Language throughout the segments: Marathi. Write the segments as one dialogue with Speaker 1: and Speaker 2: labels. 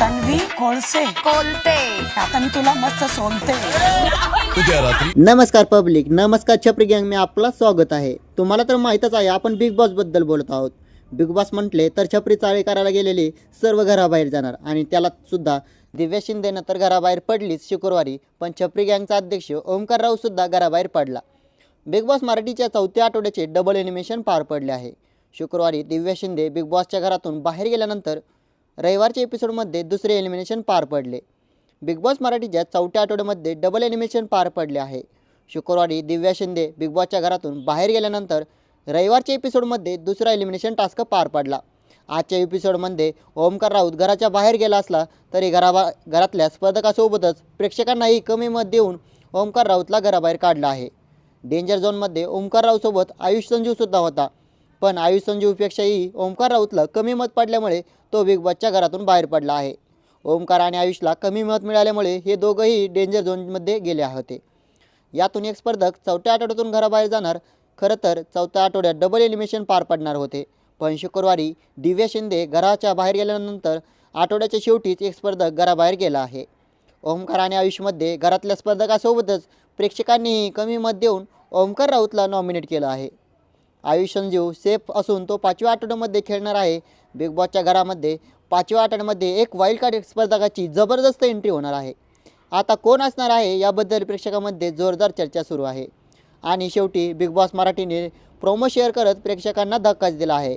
Speaker 1: तन्वी कोळसे.
Speaker 2: कोलते.
Speaker 1: आता मी तुला मस्त सोलते.
Speaker 3: उद्या रात्री
Speaker 4: नमस्कार पब्लिक नमस्कार छपरी गँग मी आपलं स्वागत आहे. तुम्हाला तर माहीतच आहे आपण बिग बॉसबद्दल बोलत आहोत. बिग बॉस म्हटले तर छपरी चाळी करायला गेलेली सर्व घराबाहेर जाणार आणि त्याला सुद्धा दिव्या शिंदेनं तर घराबाहेर पडलीच शुक्रवारी पण छपरी गँगचा अध्यक्ष ओमकार राव सुद्धा घराबाहेर पडला. बिग बॉस मराठीच्या चौथ्या आठवड्याचे डबल एनिमेशन पार पडले आहे. शुक्रवारी दिव्या शिंदे बिग बॉसच्या घरातून बाहेर गेल्यानंतर रविवारच्या एपिसोडमध्ये दुसरे एलिमिनेशन पार पडले. बिग बॉस मराठीच्या चौथ्या आठवड्यामध्ये डबल एलिमिनेशन पार पडले आहे. शुक्रवारी दिव्या शिंदे बिग बॉसच्या घरातून बाहेर गेल्यानंतर रविवारच्या एपिसोडमध्ये दुसरा एलिमिनेशन टास्क पार पडला. आजच्या एपिसोडमध्ये ओमकार राऊत घराच्या बाहेर गेला असला तरी घराबा घरातल्या स्पर्धकासोबतच प्रेक्षकांनाही कमी मत देऊन ओमकार राऊतला घराबाहेर काढला आहे. डेंजर झोनमध्ये ओमकार राऊतसोबत आयुष संजीवसुद्धा होता. पण आयुष संजीवपेक्षाही ओमकार राऊतला कमी मत पडल्यामुळे तो बिग बॉसच्या घरातून बाहेर पडला आहे. ओमकार आणि आयुषला कमी मत मिळाल्यामुळे हे दोघंही डेंजर झोनमध्ये गेले होते. यातून एक स्पर्धक चौथ्या आठवड्यातून घराबाहेर जाणार खरं तर चौथ्या आठवड्यात डबल एलिमिनेशन पार पडणार होते. पण शुक्रवारी दिव्या शिंदे घराच्या बाहेर गेल्यानंतर आठवड्याच्या शेवटीच एक स्पर्धक घराबाहेर गेला आहे. ओमकार आणि आयुषमध्ये घरातल्या स्पर्धकासोबतच प्रेक्षकांनीही कमी मत देऊन ओमकार राऊतला नॉमिनेट केलं आहे. आयुष संजीव सेफ असून तो पाचव्या आठवड्यामध्ये खेळणार आहे. बिग बॉसच्या घरामध्ये पाचव्या आठवड्यामध्ये एक वाईल्ड कार्ड स्पर्धकाची जबरदस्त एंट्री होणार आहे. आता कोण असणार आहे याबद्दल प्रेक्षकांमध्ये जोरदार चर्चा सुरू आहे. आणि शेवटी बिग बॉस मराठीने प्रोमो शेअर करत प्रेक्षकांना धक्काच दिला आहे.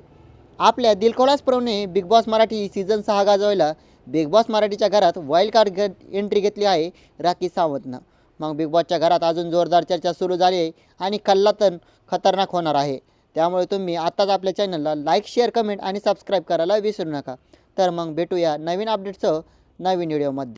Speaker 4: आपल्या दिलखोलास बिग बॉस मराठी सीझन सहा गाजवायला बिग बॉस मराठीच्या घरात वाईल्ड कार्ड घ एंट्री घेतली आहे राखी सावंतनं. मग बिग बॉसच्या घरात अजून जोरदार चर्चा सुरू झाली आहे आणि कल्लातन खतरनाक होणार आहे. त्यामुळे तुम्ही आत्ताच आपल्या चॅनलला लाईक शेअर कमेंट आणि सबस्क्राईब करायला विसरू नका. तर मग भेटूया नवीन अपडेटसह नवीन व्हिडिओमध्ये